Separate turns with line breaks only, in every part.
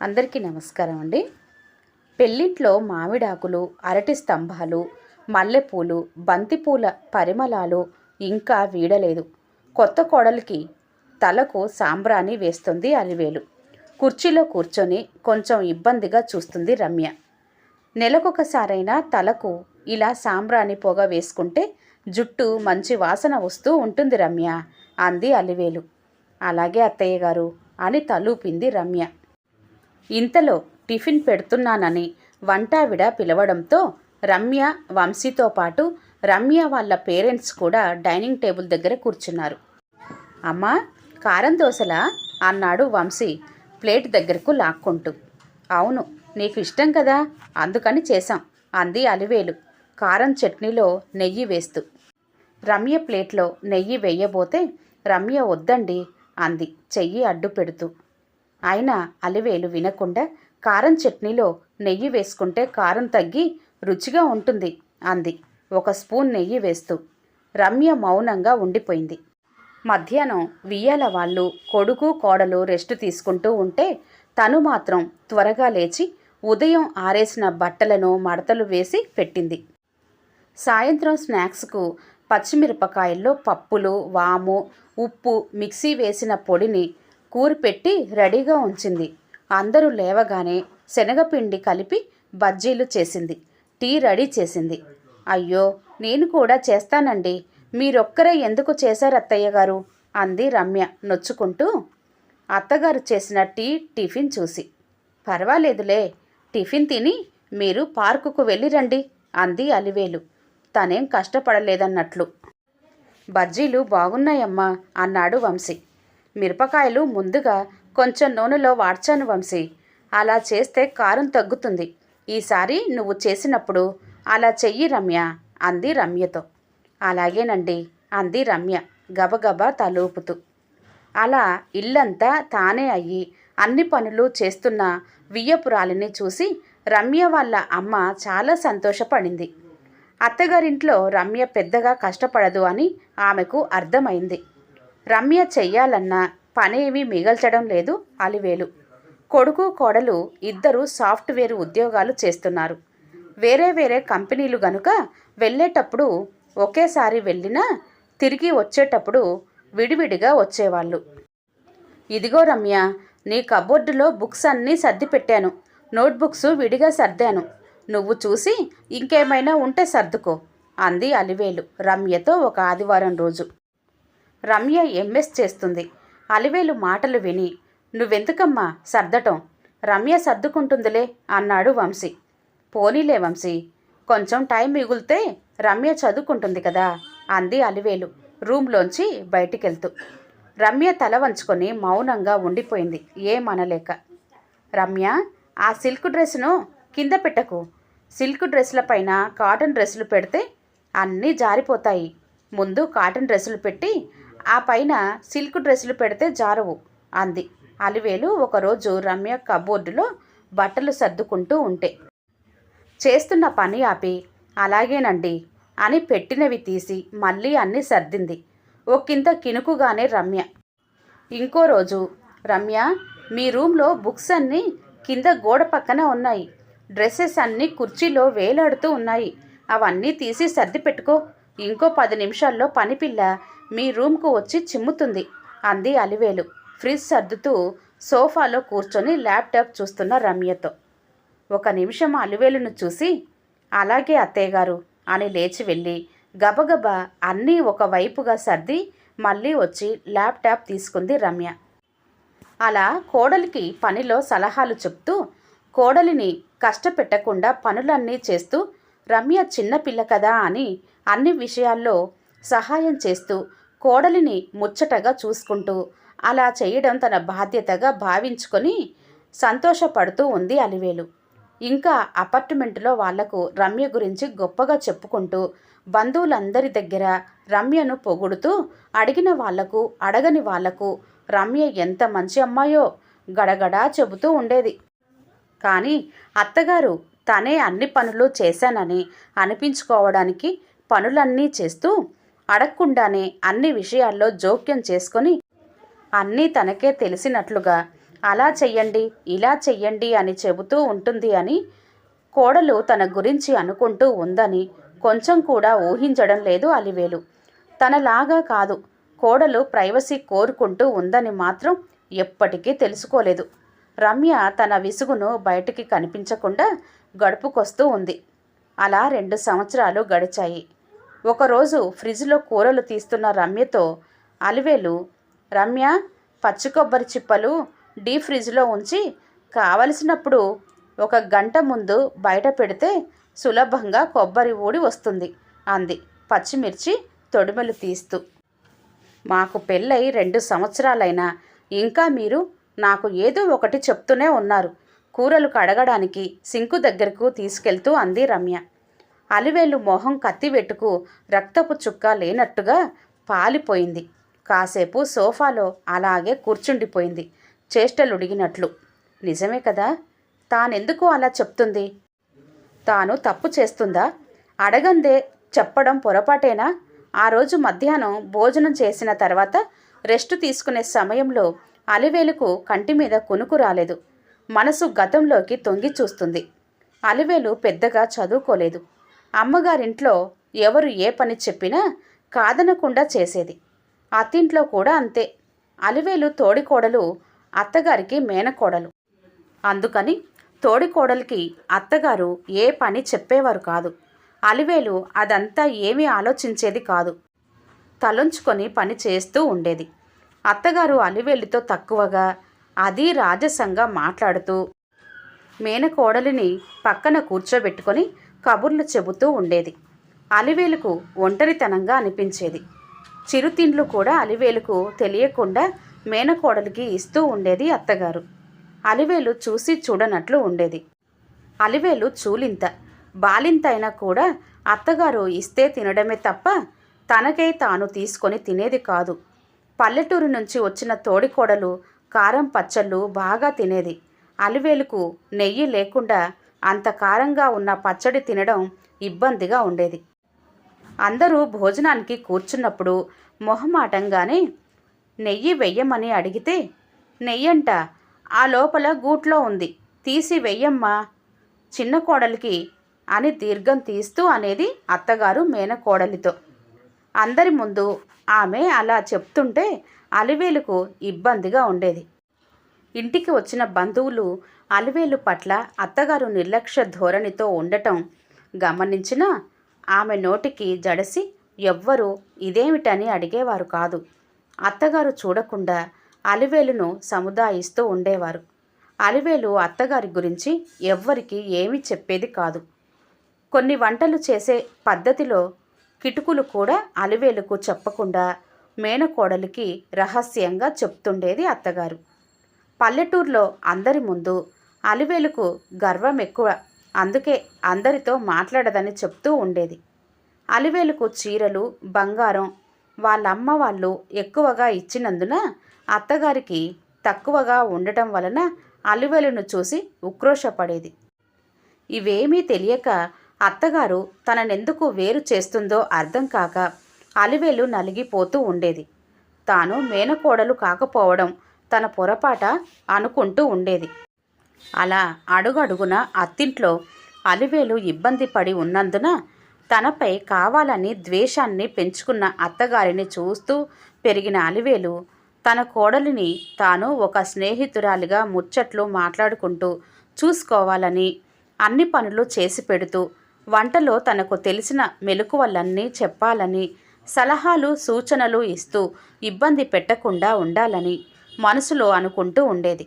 అందరికీ నమస్కారం అండి. పెళ్ళింట్లో మామిడాకులు అరటి స్తంభాలు మల్లెపూలు బంతిపూల పరిమళాలు ఇంకా వీడలేదు. కొత్త కోడలికి తలకు సాంబ్రాణి వేస్తుంది అలివేలు. కుర్చీలో కూర్చొని కొంచెం ఇబ్బందిగా చూస్తుంది రమ్య. నెలకొకసారైనా తలకు ఇలా సాంబ్రాణి పొగ వేసుకుంటే జుట్టు మంచి వాసన వస్తూ ఉంటుంది రమ్య అంది అలివేలు. అలాగే అత్తయ్య గారు అని తలూపింది రమ్య. ఇంతలో టిఫిన్ పెడుతున్నానని వంటావిడ పిలవడంతో రమ్య వంశీతో పాటు రమ్య వాళ్ళ పేరెంట్స్ కూడా డైనింగ్ టేబుల్ దగ్గర కూర్చున్నారు. అమ్మా కారం దోశలా? అన్నాడు వంశీ ప్లేట్ దగ్గరకు లాక్కుంటూ. అవును నీకు ఇష్టం కదా అందుకని చేశాం అంది అలివేలు కారం చట్నీలో నెయ్యి వేస్తూ. రమ్య ప్లేట్లో నెయ్యి వేయబోతే రమ్య వద్దండి అంది చెయ్యి అడ్డు పెడుతూ ఆయన అలివేలు వినకుండా కారం చట్నీలో నెయ్యి వేసుకుంటే కారం తగ్గి రుచిగా ఉంటుంది అంది. ఒక స్పూన్ నెయ్యి వేస్తూ రమ్య మౌనంగా ఉండిపోయింది. మధ్యాహ్నం వియ్యాల వాళ్ళు కొడుకు కోడలు రెస్ట్ తీసుకుంటూ ఉంటే తను మాత్రం త్వరగా లేచి ఉదయం ఆరేసిన బట్టలను మడతలు వేసి పెట్టింది. సాయంత్రం స్నాక్స్కు పచ్చిమిరపకాయల్లో పప్పులు వాము ఉప్పు మిక్సీ వేసిన పొడిని కూరిపెట్టి రెడీగా ఉంచింది. అందరూ లేవగానే శనగపిండి కలిపి బజ్జీలు చేసింది. టీ రెడీ చేసింది. అయ్యో నేను కూడా చేస్తానండి. మీరొక్కరే ఎందుకు చేశారు అత్తయ్య గారు? అంది రమ్య నొచ్చుకుంటూ. అత్తగారు చేసిన టీ టిఫిన్ చూసి. పర్వాలేదులే టిఫిన్ తిని మీరు పార్కుకు వెళ్ళి రండి అంది అలివేలు. తనేం కష్టపడలేదన్నట్లు. బజ్జీలు బాగున్నాయమ్మా అన్నాడు వంశీ. మిరపకాయలు ముందుగా కొంచెం నూనెలో వాడ్చాను వంశీ. అలా చేస్తే కారం తగ్గుతుంది. ఈసారి నువ్వు చేసినప్పుడు అలా చెయ్యి రమ్య అంది రమ్యతో. అలాగేనండి అంది రమ్య గబగబా తలూపుతూ. అలా ఇల్లంతా తానే అయ్యి అన్ని పనులు చేస్తున్న వియ్యపురాలిని చూసి రమ్య వాళ్ళ అమ్మ చాలా సంతోషపడింది. అత్తగారింట్లో రమ్య పెద్దగా కష్టపడదు అని ఆమెకు అర్థమైంది. రమ్య చెయ్యాలన్న పనేమీ మిగల్చడం లేదు అలివేలు. కొడుకు కోడలు ఇద్దరు సాఫ్ట్వేర్ ఉద్యోగాలు చేస్తున్నారు. వేరే వేరే కంపెనీలు గనుక వెళ్ళేటప్పుడు ఒకేసారి వెళ్ళినా తిరిగి వచ్చేటప్పుడు విడివిడిగా వచ్చేవాళ్ళు. ఇదిగో రమ్య నీ కబోర్డులో బుక్స్ అన్నీ సర్ది పెట్టాను నోట్బుక్స్ విడిగా సర్దాను. నువ్వు చూసి ఇంకేమైనా ఉంటే సర్దుకో అంది అలివేలు రమ్యతో ఒక ఆదివారం రోజు. రమ్య ఎంఎస్ చేస్తుంది. అలివేలు మాటలు విని నువ్వెందుకమ్మా సర్దటం? రమ్య సర్దుకుంటుందిలే అన్నాడు వంశీ. పోనీలే వంశీ కొంచెం టైం మిగులితే రమ్య చదువుకుంటుంది కదా అంది అలివేలు రూమ్లోంచి బయటికెళ్తూ. రమ్య తల వంచుకొని మౌనంగా ఉండిపోయింది ఏమనలేక. రమ్య ఆ సిల్క్ డ్రెస్ను కింద పెట్టకు. సిల్క్ డ్రెస్ల పైన కాటన్ డ్రెస్సులు పెడితే అన్నీ జారిపోతాయి. ముందు కాటన్ డ్రెస్సులు పెట్టి ఆ పైన సిల్క్ డ్రెస్సులు పెడితే జారవు అంది. అలివేలు ఒకరోజు రమ్య కబోర్డులో బట్టలు సర్దుకుంటూ ఉంటే. చేస్తున్న పని ఆపి అలాగేనండి అని పెట్టినవి తీసి మళ్ళీ అన్నీ సర్దింది. ఒక్కింత కినుకుగానే రమ్య. ఇంకో రోజు రమ్య మీ రూమ్లో బుక్స్ అన్నీ కింద గోడ పక్కన ఉన్నాయి. డ్రెస్సెస్ అన్నీ కుర్చీలో వేలాడుతూ ఉన్నాయి. అవన్నీ తీసి సర్ది పెట్టుకో. ఇంకో పది నిమిషాల్లో పనిపిల్ల మీ రూమ్కు వచ్చి చిమ్ముతుంది అంది అలివేలు. ఫ్రిడ్జ్ సర్దుతూ సోఫాలో కూర్చొని ల్యాప్టాప్ చూస్తున్న రమ్యతో. ఒక నిమిషం అలివేలును చూసి అలాగే అత్తయ్యగారు అని లేచి వెళ్ళి గబగబా అన్నీ ఒకవైపుగా సర్ది మళ్ళీ వచ్చి ల్యాప్టాప్ తీసుకుంది రమ్య. అలా కోడలికి పనిలో సలహాలు చెప్తూ కోడలిని కష్టపెట్టకుండా పనులన్నీ చేస్తూ రమ్య చిన్నపిల్ల కదా అని అన్ని విషయాల్లో సహాయం చేస్తూ కోడలిని ముచ్చటగా చూసుకుంటూ అలా చేయడం తన బాధ్యతగా భావించుకొని సంతోషపడుతూ ఉంది అలివేలు. ఇంకా అపార్ట్మెంట్లో వాళ్ళకు రమ్య గురించి గొప్పగా చెప్పుకుంటూ బంధువులందరి దగ్గర రమ్యను పొగుడుతూ అడిగిన వాళ్ళకు అడగని వాళ్ళకు రమ్య ఎంత మంచి అమ్మాయో గడగడా చెబుతూ ఉండేది. కానీ అత్తగారు తనే అన్ని పనులు చేశానని అనిపించుకోవడానికి పనులన్నీ చేస్తూ అడగకుండానే అన్ని విషయాల్లో జోక్యం చేసుకొని అన్నీ తనకే తెలిసినట్లుగా అలా చెయ్యండి ఇలా చెయ్యండి అని చెబుతూ ఉంటుంది అని కోడలు తన గురించి అనుకుంటూ ఉందని కొంచెం కూడా ఊహించడం లేదు అలివేలు. తనలాగా కాదు కోడలు ప్రైవసీ కోరుకుంటూ ఉందని మాత్రం ఎప్పటికీ తెలుసుకోలేదు. రమ్య తన విసుగును బయటికి కనిపించకుండా గడుపుకొస్తూ ఉంది. అలా రెండు సంవత్సరాలు గడిచాయి. ఒకరోజు ఫ్రిడ్జ్లో కూరలు తీస్తున్న రమ్యతో అలివేలు రమ్య పచ్చి కొబ్బరి చిప్పలు డీప్ ఫ్రిడ్జ్లో ఉంచి కావలసినప్పుడు ఒక గంట ముందు బయట పెడితే సులభంగా కొబ్బరి ఊడి వస్తుంది అంది పచ్చిమిర్చి తొడిమలు తీస్తూ. మాకు పెళ్ళై రెండు సంవత్సరాలైనా ఇంకా మీరు నాకు ఏదో ఒకటి చెప్తూనే ఉన్నారు. కూరలు కడగడానికి సింకు దగ్గరకు తీసుకెళ్తూ అంది రమ్య. అలివేలు మొహం కత్తివెట్టుకు రక్తపు చుక్క లేనట్టుగా పాలిపోయింది. కాసేపు సోఫాలో అలాగే కూర్చుండిపోయింది. చేష్టలుడిగినట్లు. నిజమే కదా? తానెందుకు అలా చెప్తుంది? తాను తప్పు చేస్తుందా? అడగందే చెప్పడం పొరపాటేనా? ఆ రోజు మధ్యాహ్నం భోజనం చేసిన తర్వాత రెస్ట్ తీసుకునే సమయంలో అలివేలుకు కంటి మీద కునుకు రాలేదు. మనసు గతంలోకి తొంగి చూస్తుంది. అలివేలు పెద్దగా చదువుకోలేదు. అమ్మగారింట్లో ఎవరు ఏ పని చెప్పినా కాదనకుండా చేసేది. అత్తింట్లో కూడా అంతే. అలివేలు తోడికోడలు అత్తగారికి మేనకోడలు. అందుకని తోడికోడలికి అత్తగారు ఏ పని చెప్పేవారు కాదు. అలివేలు అదంతా ఏమీ ఆలోచించేది కాదు. తలంచుకొని పని చేస్తూ ఉండేది. అత్తగారు అలివేలుతో తక్కువగా అది రాజసంగా మాట్లాడుతూ మేనకోడలిని పక్కన కూర్చోబెట్టుకొని కబుర్లు చెబుతూ ఉండేది. అలివేలుకు ఒంటరితనంగా అనిపించేది. చిరుతిండ్లు కూడా అలివేలుకు తెలియకుండా మేనకోడలికి ఇస్తూ ఉండేది అత్తగారు. అలివేలు చూసి చూడనట్లు ఉండేది. అలివేలు చూలింత. బాలింత అయినా కూడా అత్తగారు ఇస్తే తినడమే తప్ప తనకై తాను తీసుకొని తినేది కాదు. పల్లెటూరు నుంచి వచ్చిన తోడికోడలు కారం పచ్చళ్ళు బాగా తినేది. అలివేలుకు నెయ్యి లేకుండా అంత కారంగా ఉన్న పచ్చడి తినడం ఇబ్బందిగా ఉండేది. అందరూ భోజనానికి కూర్చున్నప్పుడు మొహమాటంగానే నెయ్యి వెయ్యమని అడిగితే నెయ్యంట ఆ లోపల గూట్లో ఉంది తీసి వెయ్యమ్మా చిన్న కోడలికి అని దీర్ఘం తీస్తూ అనేది అత్తగారు మేనకోడలితో. అందరి ముందు ఆమె అలా చెప్తుంటే అలివేలుకు ఇబ్బందిగా ఉండేది. ఇంటికి వచ్చిన బంధువులు అలివేలు పట్ల అత్తగారు నిర్లక్ష్య ధోరణితో ఉండటం గమనించిన ఆమె నోటికి జడసి ఎవ్వరూ ఇదేమిటని అడిగేవారు కాదు. అత్తగారు చూడకుండా అలివేలును సముదాయిస్తూ ఉండేవారు. అలివేలు అత్తగారి గురించి ఎవ్వరికి ఏమీ చెప్పేది కాదు. కొన్ని వంటలు చేసే పద్ధతిలో కిటుకులు కూడా అలివేలుకు చెప్పకుండా మేనకోడలికి రహస్యంగా చెప్తుండేది అత్తగారు. పల్లెటూరులో అందరి ముందు అలివేలుకు గర్వం ఎక్కువ. అందుకే అందరితో మాట్లాడదని చెప్తూ ఉండేది. అలివేలుకు చీరలు బంగారం వాళ్ళమ్మ వాళ్ళు ఎక్కువగా ఇచ్చినందున అత్తగారికి తక్కువగా ఉండటం వలన అలివేలును చూసి ఉక్రోషపడేది. ఇవేమీ తెలియక అత్తగారు తననెందుకు వేరు చేస్తుందో అర్థం కాక అలివేలు నలిగిపోతూ ఉండేది. తాను మేనకోడలు కాకపోవడం తన పొరపాట అనుకుంటూ ఉండేది. అలా అడుగడుగున అత్తింట్లో అలివేలు ఇబ్బంది పడి ఉన్నందున తనపై కావాలని ద్వేషాన్ని పెంచుకున్న అత్తగారిని చూస్తూ పెరిగిన అలివేలు తన కోడలిని తాను ఒక స్నేహితురాలిగా ముచ్చట్లు మాట్లాడుకుంటూ చూసుకోవాలని అన్ని పనులు చేసి పెడుతూ వంటలో తనకు తెలిసిన మెలకువలన్నీ చెప్పాలని సలహాలు సూచనలు ఇస్తూ ఇబ్బంది పెట్టకుండా ఉండాలని మనసులో అనుకుంటూ ఉండేది.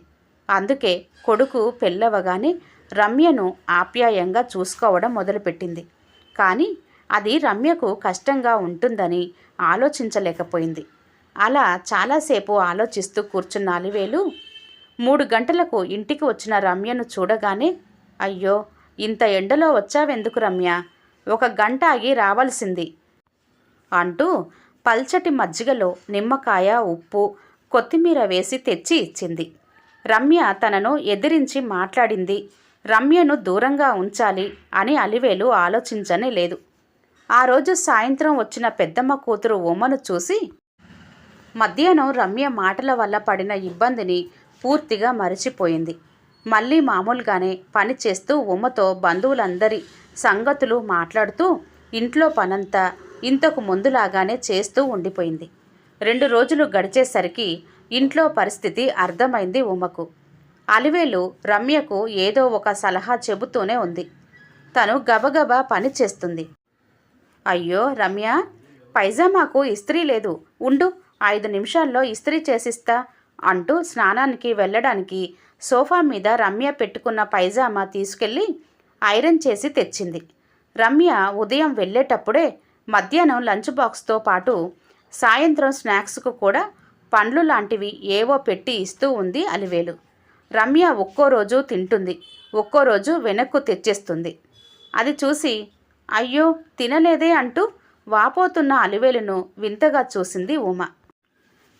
అందుకే కొడుకు పెళ్ళవగానే రమ్యను ఆప్యాయంగా చూసుకోవడం మొదలుపెట్టింది. కానీ అది రమ్యకు కష్టంగా ఉంటుందని ఆలోచించలేకపోయింది. అలా చాలాసేపు ఆలోచిస్తూ కూర్చున్న అలివేలు మూడు గంటలకు ఇంటికి వచ్చిన రమ్యను చూడగానే అయ్యో ఇంత ఎండలో వచ్చావెందుకు రమ్య? ఒక గంట ఆగి రావాల్సింది అంటూ పల్చటి మజ్జిగలో నిమ్మకాయ ఉప్పు కొత్తిమీర వేసి తెచ్చి ఇచ్చింది. రమ్య తనను ఎదిరించి మాట్లాడింది. రమ్యను దూరంగా ఉంచాలి అని అలివేలు ఆలోచించనే లేదు. ఆ రోజు సాయంత్రం వచ్చిన పెద్దమ్మ కూతురు ఉమ్మను చూసి మధ్యాహ్నం రమ్య మాటల వల్ల పడిన ఇబ్బందిని పూర్తిగా మరచిపోయింది. మళ్ళీ మామూలుగానే పని చేస్తూ ఉమ్మతో బంధువులందరి సంగతులు మాట్లాడుతూ ఇంట్లో పనంతా ఇంతకు ముందులాగానే చేస్తూ ఉండిపోయింది. రెండు రోజులు గడిచేసరికి ఇంట్లో పరిస్థితి అర్థమైంది ఉమకు. అలివేలు రమ్యకు ఏదో ఒక సలహా చెబుతూనే ఉంది. తను గబగబా పని చేస్తుంది. అయ్యో రమ్య పైజామాకు ఇస్త్రీ లేదు. ఉండు ఐదు నిమిషాల్లో ఇస్త్రీ చేసిస్తా అంటూ స్నానానికి వెళ్ళడానికి సోఫా మీద రమ్య పెట్టుకున్న పైజామా తీసుకెళ్ళి ఐరన్ చేసి తెచ్చింది. రమ్య ఉదయం వెళ్ళేటప్పుడే మధ్యాహ్నం లంచ్ బాక్స్తో పాటు సాయంత్రం స్నాక్స్కు కూడా పండ్లు లాంటివి ఏవో పెట్టి ఇస్తూ ఉంది అలివేలు. రమ్య ఒక్కో రోజు తింటుంది ఒక్కో రోజు వెనక్కు తెచ్చేస్తుంది. అది చూసి అయ్యో తినలేదే అంటూ వాపోతున్న అలివేలును వింతగా చూసింది ఉమ.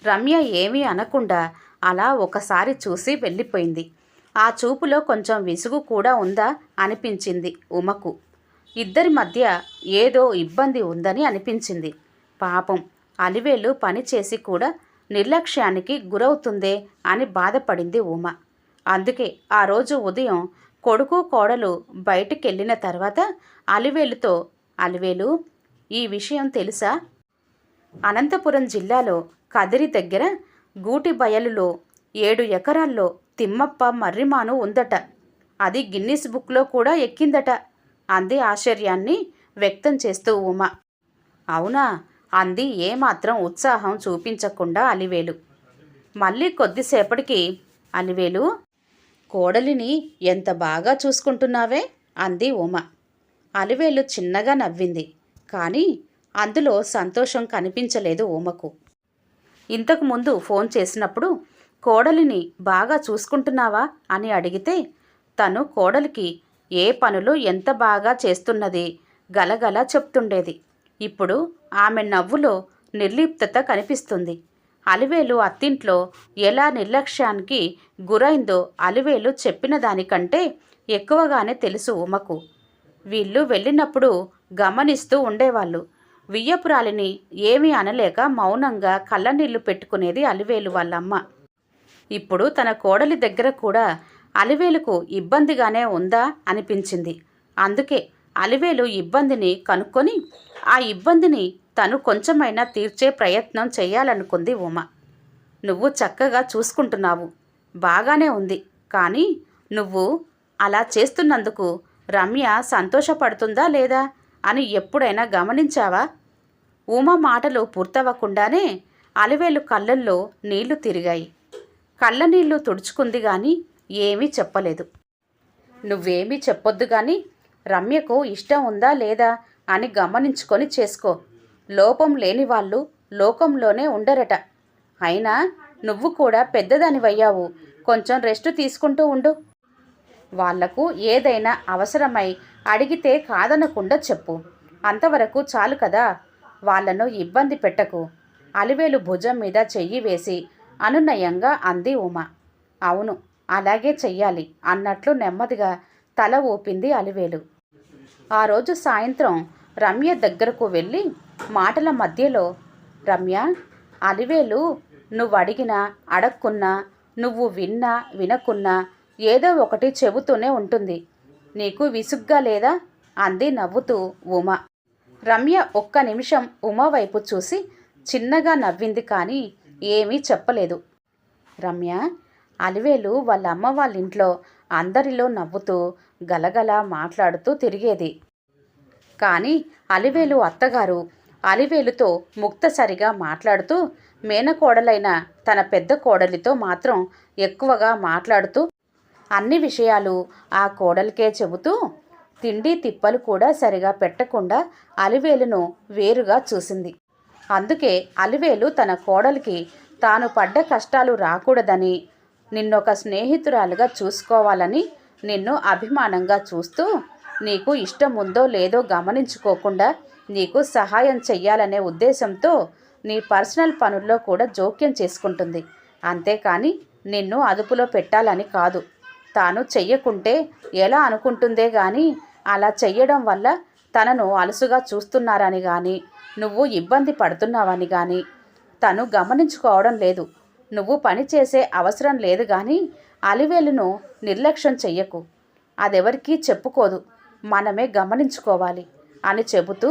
రమ్య ఏమీ అనకుండా అలా ఒకసారి చూసి వెళ్ళిపోయింది. ఆ చూపులో కొంచెం విసుగు కూడా ఉందా అనిపించింది ఉమకు. ఇద్దరి మధ్య ఏదో ఇబ్బంది ఉందని అనిపించింది. పాపం అలివేలు పని చేసి కూడా నిర్లక్ష్యానికి గురవుతుందే అని బాధపడింది ఉమ. అందుకే ఆ రోజు ఉదయం కొడుకు కోడలు బయటికెళ్ళిన తర్వాత అలివేలుతో అలివేలు ఈ విషయం తెలుసా? అనంతపురం జిల్లాలో కదిరి దగ్గర గూటి బయలులో ఏడు ఎకరాల్లో తిమ్మప్ప మర్రిమాను ఉందట. అది గిన్నిస్ బుక్లో కూడా ఎక్కిందట అంది ఆశ్చర్యాన్ని వ్యక్తం చేస్తూ ఉమ. అవునా? అంది. ఏమాత్రం ఉత్సాహం చూపించకుండా అలివేలు. మళ్ళీ కొద్దిసేపటికి అలివేలు కోడలిని ఎంత బాగా చూసుకుంటున్నావే? అంది ఉమ. అలివేలు చిన్నగా నవ్వింది. కానీ అందులో సంతోషం కనిపించలేదు ఉమకు. ఇంతకు ముందు ఫోన్ చేసినప్పుడు కోడలిని బాగా చూసుకుంటున్నావా? అని అడిగితే తను కోడలికి ఏ పనులు ఎంత బాగా చేస్తున్నది? గలగల చెప్తుండేది. ఇప్పుడు ఆమె నవ్వులో నిర్లిప్తత కనిపిస్తుంది. అలివేలు అత్తింట్లో ఎలా నిర్లక్ష్యానికి గురైందో అలివేలు చెప్పిన దానికంటే ఎక్కువగానే తెలుసు ఉమకు. వీళ్ళు వెళ్ళినప్పుడు గమనిస్తూ ఉండేవాళ్ళు. వియ్యపురాలిని ఏమీ అనలేక మౌనంగా కళ్ళనీళ్ళు పెట్టుకునేది అలివేలు వాళ్ళమ్మ. ఇప్పుడు తన కోడలి దగ్గర కూడా అలివేలుకు ఇబ్బందిగానే ఉందా అనిపించింది. అందుకే అలివేలు ఇబ్బందిని కనుక్కొని ఆ ఇబ్బందిని తను కొంచెమైనా తీర్చే ప్రయత్నం చేయాలనుకుంది ఉమ. నువ్వు చక్కగా చూసుకుంటున్నావు. బాగానే ఉంది. కానీ నువ్వు అలా చేస్తున్నందుకు రమ్య సంతోషపడుతుందా లేదా అని ఎప్పుడైనా గమనించావా? ఉమ మాటలు పూర్తవ్వకుండానే అలివేలు కళ్ళల్లో నీళ్ళు తిరిగాయి. కళ్ళ నీళ్ళు తుడుచుకుంది గాని ఏమీ చెప్పలేదు. నువ్వేమీ చెప్పొద్దు గాని రమ్యకు ఇష్టం ఉందా లేదా అని గమనించుకొని చేసుకో. లోపం లేని వాళ్ళు లోకంలోనే ఉండరట. అయినా నువ్వు కూడా పెద్దదానివయ్యావు. కొంచెం రెస్ట్ తీసుకుంటూ ఉండు. వాళ్ళకు ఏదైనా అవసరమై అడిగితే కాదనకుండా చెప్పు. అంతవరకు చాలు కదా. వాళ్ళను ఇబ్బంది పెట్టకు. అలివేలు భుజం మీద చెయ్యి వేసి అనునయంగా అంది ఉమ. అవును అలాగే చెయ్యాలి అన్నట్లు నెమ్మదిగా తల ఊపింది అలివేలు. ఆ రోజు సాయంత్రం రమ్య దగ్గరకు వెళ్ళి మాటల మధ్యలో రమ్య అలివేలు నువ్వు అడిగినా అడక్కున్నా నువ్వు విన్నా వినకున్నా ఏదో ఒకటి చెబుతూనే ఉంటుంది. నీకు విసుగ్గా లేదా? అంది నవ్వుతూ ఉమ. రమ్య ఒక్క నిమిషం ఉమ వైపు చూసి చిన్నగా నవ్వింది కానీ ఏమీ చెప్పలేదు. రమ్య అలివేలు వాళ్ళ అమ్మ వాళ్ళ ఇంట్లో అందరిలో నవ్వుతూ గలగల మాట్లాడుతూ తిరిగేది. కానీ అలివేలు అత్తగారు అలివేలుతో ముక్తసరిగా మాట్లాడుతూ మేనకోడలైన తన పెద్ద కోడలితో మాత్రం ఎక్కువగా మాట్లాడుతూ అన్ని విషయాలు ఆ కోడలికే చెబుతూ తిండి తిప్పలు కూడా సరిగా పెట్టకుండా అలివేలును వేరుగా చూసింది. అందుకే అలివేలు తన కోడలికి తాను పడ్డ కష్టాలు రాకూడదని నిన్నొక స్నేహితురాలుగా చూసుకోవాలని నిన్ను అభిమానంగా చూస్తూ నీకు ఇష్టం ఉందో లేదో గమనించుకోకుండా నీకు సహాయం చెయ్యాలనే ఉద్దేశంతో నీ పర్సనల్ పనుల్లో కూడా జోక్యం చేసుకుంటుంది. అంతేకాని నిన్ను అదుపులో పెట్టాలని కాదు. తాను చెయ్యకుంటే ఎలా అనుకుంటుందే గాని అలా చెయ్యడం వల్ల తనను అలసుగా చూస్తున్నారని కానీ నువ్వు ఇబ్బంది పడుతున్నావని కానీ తను గమనించుకోవడం లేదు. నువ్వు పని చేసే అవసరం లేదు కానీ అలివేలును నిర్లక్ష్యం చెయ్యకు. అదెవరికీ చెప్పుకోదు. మనమే గమనించుకోవాలి అని చెబుతూ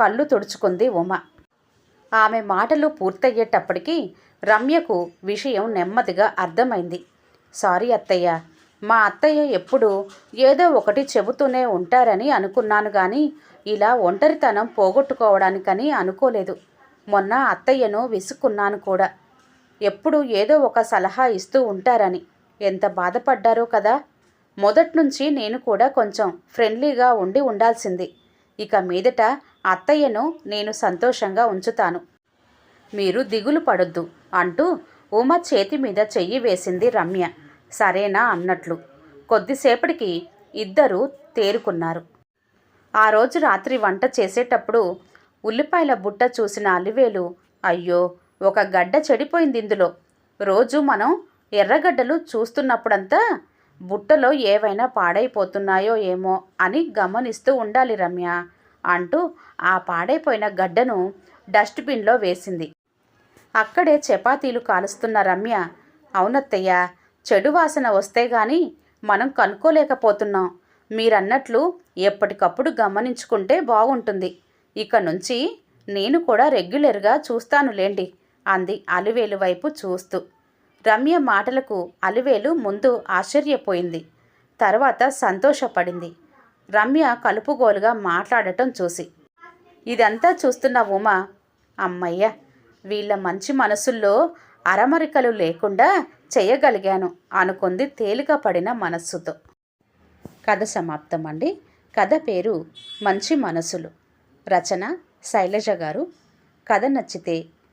కళ్ళు తుడుచుకుంది ఉమ. ఆమె మాటలు పూర్తయ్యేటప్పటికీ రమ్యకు విషయం నెమ్మదిగా అర్థమైంది. సారీ అత్తయ్య. మా అత్తయ్య ఎప్పుడు ఏదో ఒకటి చెబుతూనే ఉంటారని అనుకున్నాను కానీ ఇలా ఒంటరితనం పోగొట్టుకోవడానికని అనుకోలేదు. మొన్న అత్తయ్యను విసుక్కున్నాను కూడా. ఎప్పుడు ఏదో ఒక సలహా ఇస్తూ ఉంటారని. ఎంత బాధపడ్డారో కదా! మొదట్నుంచి నేను కూడా కొంచెం ఫ్రెండ్లీగా ఉండి ఉండాల్సింది. ఇక మీదట అత్తయ్యను నేను సంతోషంగా ఉంచుతాను. మీరు దిగులు పడొద్దు అంటూ ఉమ చేతి మీద చెయ్యి వేసింది రమ్య. సరేనా అన్నట్లు. కొద్దిసేపటికి ఇద్దరూ తేరుకున్నారు. ఆ రోజు రాత్రి వంట చేసేటప్పుడు ఉల్లిపాయల బుట్ట చూసిన అలివేలు అయ్యో! ఒక గడ్డ చెడిపోయింది ఇందులో. రోజు మనం ఎర్రగడ్డలు చూస్తున్నప్పుడంతా బుట్టలో ఏవైనా పాడైపోతున్నాయో ఏమో అని గమనిస్తూ ఉండాలి రమ్య అంటూ ఆ పాడైపోయిన గడ్డను డస్ట్బిన్లో వేసింది. అక్కడే చపాతీలు కాలుస్తున్న రమ్య అవునత్తయ్య చెడు వాసన వస్తే గాని మనం కనుక్కోలేకపోతున్నాం. మీరన్నట్లు ఎప్పటికప్పుడు గమనించుకుంటే బాగుంటుంది. ఇక నుంచి నేను కూడా రెగ్యులర్గా చూస్తానులేండి అంది అలివేలు వైపు చూస్తూ. రమ్య మాటలకు అలివేలు ముందు ఆశ్చర్యపోయింది. తర్వాత సంతోషపడింది. రమ్య కలుపుగోలుగా మాట్లాడటం చూసి. ఇదంతా చూస్తున్న ఉమ అమ్మయ్య వీళ్ళ మంచి మనసుల్లో అరమరికలు లేకుండా చేయగలిగాను అనుకుంది తేలిక పడిన మనస్సుతో. కథ సమాప్తం అండి కథ పేరు మంచి మనసులు. రచన శైలజ గారు. కథ నచ్చితే